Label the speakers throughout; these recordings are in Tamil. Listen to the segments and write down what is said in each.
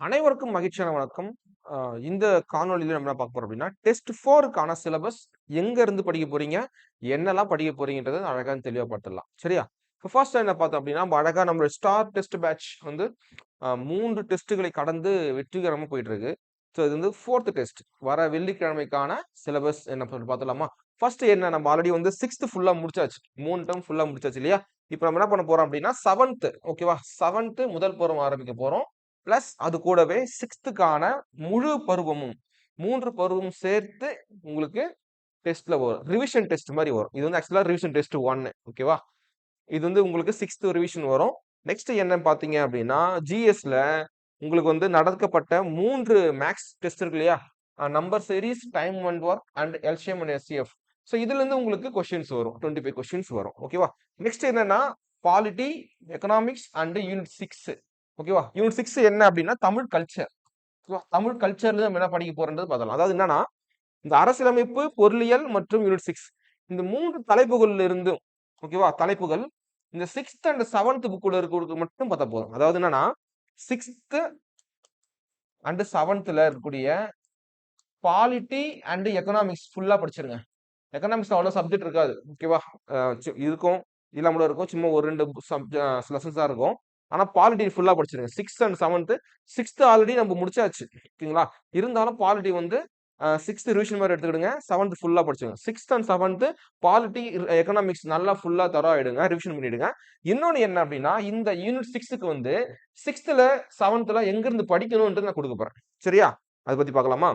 Speaker 1: அனைவருக்கும் மகிழ்ச்சியான வணக்கம். இந்த காணொலியில் நம்ம என்ன பார்க்க போறோம் அப்படின்னா டெஸ்ட் ஃபோருக்கான சிலபஸ் எங்க இருந்து படிக்க போறீங்க? என்னெல்லாம் படிக்க போறீங்கன்றதை அழகாக தெளிவுபடுத்தலாம் சரியா? இப்போ ஃபர்ஸ்ட் என்ன பார்த்தோம் அப்படின்னா நம்ம நம்மளோட ஸ்டார் டெஸ்ட் பேட்ச் வந்து மூன்று டெஸ்ட்டுகளை கடந்து வெற்றிகரமாக போயிட்டு இருக்கு ஸோ இது வந்து ஃபோர்த் டெஸ்ட் வர வெள்ளிக்கிழமைக்கான சிலபஸ் என்ன சொல்லி பார்த்தலாமா ஃபர்ஸ்ட் என்ன? நம்ம ஆல்ரெடி வந்து சிக்ஸ்த் ஃபுல்லாக முடிச்சாச்சு. மூணு டேர்ம் ஃபுல்லாக முடிச்சாச்சு இல்லையா? இப்போ நம்ம என்ன பண்ண போறோம் அப்படின்னா செவன்த் ஓகேவா செவன்த்து முதல் பருவம் ஆரம்பிக்க போறோம். பிளஸ் அது கூடவே சிக்ஸ்த்துக்கான முழு பருவமும் மூன்று பருவமும் சேர்த்து உங்களுக்கு டெஸ்ட்ல வரும். ரிவிஷன் டெஸ்ட் மாதிரி வரும். இது வந்து ஆக்சுவலா ரிவிஷன் டெஸ்ட் ஒன்னு ஓகேவா இது வந்து உங்களுக்கு சிக்ஸ்த் ரிவிஷன் வரும். நெக்ஸ்ட் என்ன பாத்தீங்க அப்படின்னா ஜிஎஸ்ல உங்களுக்கு வந்து நடக்கப்பட்ட மூன்று மேக்ஸ் டெஸ்ட் இருக்கு இல்லையா? Number series time and work and LCM and SCF so இதுல இருந்து உங்களுக்கு கொஸ்டின்ஸ் வரும். டுவெண்ட்டி ஃபைவ் கொஸ்டின்ஸ் வரும் ஓகேவா நெக்ஸ்ட் என்னன்னா polity economics and unit six ஓகேவா? யூனிட் சிக்ஸ் என்ன அப்படின்னா தமிழ் கல்ச்சர் தமிழ் கல்ச்சர்ல நம்ம என்ன படிக்க போறோன்றது பார்த்தலாம் அதாவது என்னன்னா இந்த அரசியலமைப்பு பொருளியல் மற்றும் யூனிட் சிக்ஸ் இந்த மூன்று தலைப்புகள்ல இருந்தும் ஓகேவா தலைப்புகள் இந்த சிக்ஸ்த் அண்ட் செவன்த் புக்குள்ள இருக்கிறதுக்கு மட்டும் பார்த்தா போதும். அதாவது என்னன்னா சிக்ஸ்த் அண்டு செவன்த்ல இருக்கக்கூடிய பாலிட்டி அண்ட் எக்கனாமிக்ஸ் ஃபுல்லா படிச்சிருங்க. எக்கனாமிக்ஸ் அவ்வளோ சப்ஜெக்ட் இருக்காது. ஓகேவா? இருக்கும் இல்லாம இருக்கும். சும்மா ஒரு ரெண்டு சப்ஜெக்ட் லெசன்ஸாக இருக்கும். ஆனால் பாலிட்டி ஃபுல்லாக படிச்சிருங்க. Sixth and seventh sixth already நம்ம முடிச்சாச்சு. ஓகேங்களா? இருந்தாலும் பாலிட்டி வந்து சிக்ஸ்த் ரிவிஷன் மாதிரி எடுத்துக்கிடுங்க. செவன்த் ஃபுல்லாக படிச்சுங்க sixth and seventh polity economics நல்லா ஃபுல்லாக தர ஆயிடுங்க ரிவிஷன் பண்ணிடுங்க. இன்னொன்று என்ன அப்படின்னா இந்த யூனிட் சிக்ஸ்த்துக்கு வந்து சிக்ஸ்த்தில் செவன்த்தில் எங்கேருந்து படிக்கணும்ன்றது நான் கொடுக்க போகிறேன் சரியா? அதை பற்றி பார்க்கலாமா?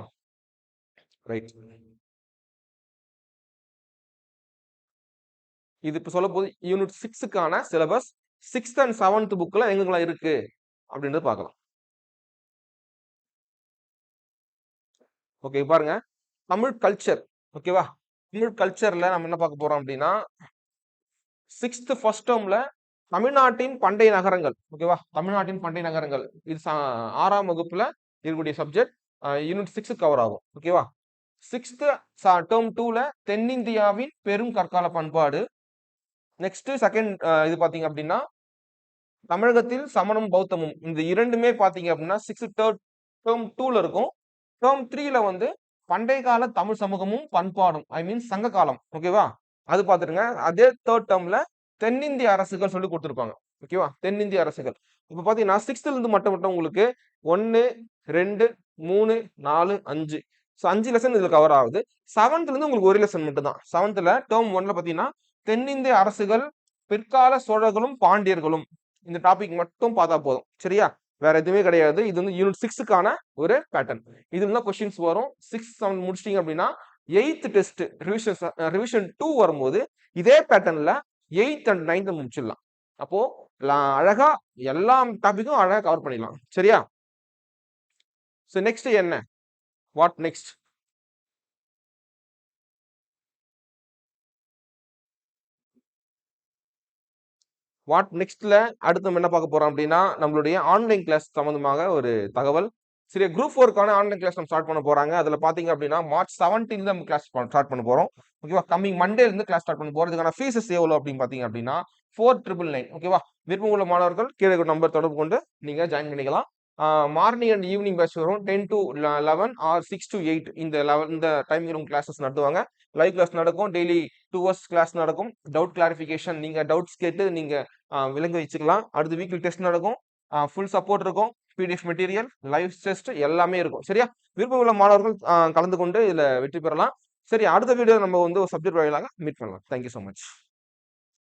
Speaker 1: ரைட் இது இப்போ சொல்ல போது யூனிட் சிக்ஸுக்கான சிலபஸ் சிக்ஸ்த் அண்ட் செவன்த் புக்கில் எங்கெங்கெல்லாம் இருக்கு? அப்படின்றது பார்க்கலாம். ஓகே பாருங்க. தமிழ் கல்ச்சர் ஓகேவா தமிழ் கல்ச்சரில் நம்ம என்ன பார்க்க போகிறோம் அப்படின்னா சிக்ஸ்த் ஃபர்ஸ்ட் டேர்மில் தமிழ்நாட்டின் பண்டைய நகரங்கள் ஓகேவா தமிழ்நாட்டின் பண்டைய நகரங்கள். இது ஆறாம் வகுப்புல இருக்கக்கூடிய சப்ஜெக்ட் யூனிட் சிக்ஸ் கவர் ஆகும் ஓகேவா சிக்ஸ்த்து டேர்ம் டூவில் தென்னிந்தியாவின் பெரும் கற்கால பண்பாடு நெக்ஸ்ட் செகண்ட் இது பாத்தீங்க அப்படின்னா தமிழகத்தில் சமணம் பௌத்தமும் இந்த இரண்டுமே பாத்தீங்க அப்படின்னா சிக்ஸ் தேர்ட் டேர்ம் டூல இருக்கும். டேர்ம் த்ரீல வந்து பண்டைய கால தமிழ் சமூகமும் பண்பாடும் ஐ மீன் சங்க காலம் ஓகேவா அது பார்த்துருங்க அதே தேர்ட் டேர்ம்ல தென்னிந்திய அரசுகள் சொல்லி கொடுத்துருப்பாங்க ஓகேவா தென்னிந்திய அரசுகள். இப்போ பார்த்தீங்கன்னா சிக்ஸ்த்ல இருந்து மட்டும் மட்டும் உங்களுக்கு ஒன்று ரெண்டு மூணு நாலு அஞ்சு. ஸோ அஞ்சு லெசன் இதுல கவர் ஆகுது. செவன்த்ல இருந்து உங்களுக்கு ஒரு லெசன் மட்டும் தான் செவன்த்ல டேர்ம் ஒன்ல பார்த்தீங்கன்னா தென்னிந்திய அரசுகள் பிற்கால சோழர்களும் பாண்டியர்களும் இந்த டாபிக் மட்டும் பார்த்தா போதும். சரியா? வேற எதுவுமே கிடையாது. இது வந்து யூனிட் சிக்ஸுக்கான ஒரு பேட்டர்ன் இதுல தான் கொஸ்டின்ஸ் வரும். சிக்ஸ் செவன் முடிச்சிட்டீங்க அப்படின்னா eighth test revision revision two வரும்போது இதே பேட்டர்ன்ல எயித் அண்ட் நைன்த் முடிச்சிடலாம். அப்போ அழகா எல்லா டாபிக்கும் அழகா கவர் பண்ணிடலாம். சரியா? ஸோ நெக்ஸ்ட் என்ன? வாட் நெக்ஸ்ட் வாட் நெக்ஸ்ட்ல அடுத்து நம்ம என்ன பார்க்க போறோம் அப்படின்னா நம்மளுடைய ஆன்லைன் கிளாஸ் சம்பந்தமாக ஒரு தகவல். சரி குரூப் ஃபோருக்கான ஆன்லைன் கிளாஸ் நம்ம ஸ்டார்ட் பண்ண போறாங்க. அதுல பாத்தீங்க அப்படின்னா மார்ச் செவன்டீன் நம்ம கிளாஸ் ஸ்டார்ட் பண்ண போறோம். ஓகேவா கம்மிங் மண்டே இருந்து கிளாஸ் ஸ்டார்ட் பண்ண போறோம். இதுக்கான ஃபீஸஸ் எவ்வளோ அப்படின்னு பாத்தீங்க அப்படின்னா ஃபோர் ட்ரிபிள் நைன் ஓகேவா விருப்பம் உள்ள மாணவர்கள் கீழே நம்பர் தொடர்பு கொண்டு நீங்க ஜாயின் பண்ணிக்கலாம். மார்னிங் அண்ட் ஈவினிங் பேட்ச் வரும். Ten to eleven or six to eight இந்த லெவன் இந்த டைம் கிளாஸஸ் நடத்துவாங்க. லைவ் கிளாஸ் நடக்கும். டெய்லி டூ ஹவர்ஸ் கிளாஸ் நடக்கும். டவுட் கிளாரிஃபிகேஷன் நீங்கள் டவுட்ஸ் கேட்டு நீங்கள் விளங்க வச்சுக்கலாம். அடுத்து வீக்லி டெஸ்ட் நடக்கும். ஃபுல் சப்போர்ட் இருக்கும். பிடிஎஃப் மெட்டீரியல் லைவ் டெஸ்ட் எல்லாமே இருக்கும். சரியா? விருப்பம் உள்ள மாணவர்கள் கலந்து கொண்டு இதில் வெற்றி பெறலாம். சரி அடுத்த வீடியோ நம்ம வந்து ஒரு சப்ஜெக்ட் வாயிலாக மீட் பண்ணலாம். Thank you so much